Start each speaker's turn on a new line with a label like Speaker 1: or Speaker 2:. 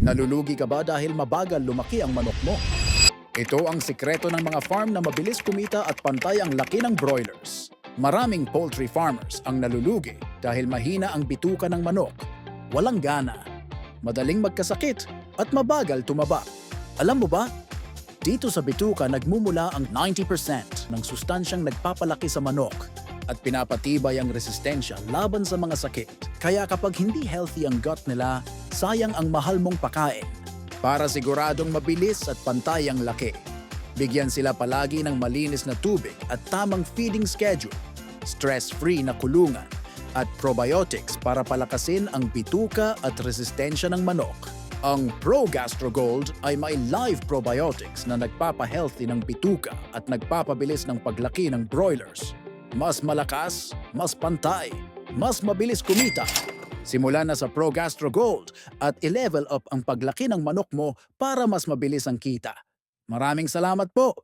Speaker 1: Nalulugi ka ba dahil mabagal lumaki ang manok mo? Ito ang sikreto ng mga farm na mabilis kumita at pantay ang laki ng broilers. Maraming poultry farmers ang nalulugi dahil mahina ang bituka ng manok, walang gana, madaling magkasakit at mabagal tumaba. Alam mo ba, dito sa bituka nagmumula ang 90% ng sustansyang nagpapalaki sa manok at pinapatibay ang resistensya laban sa mga sakit. Kaya kapag hindi healthy ang gut nila, sayang ang mahal mong pakain. Para siguradong mabilis at pantay ang laki, bigyan sila palagi ng malinis na tubig at tamang feeding schedule, stress-free na kulungan, at probiotics para palakasin ang bituka at resistensya ng manok. Ang Pro Gold ay may live probiotics na nagpapa-healthy ng bituka at nagpapabilis ng paglaki ng broilers. Mas malakas, mas pantay, mas mabilis kumita. Simula na sa Pro Gastro Gold at i-level up ang paglaki ng manok mo para mas mabilis ang kita. Maraming salamat po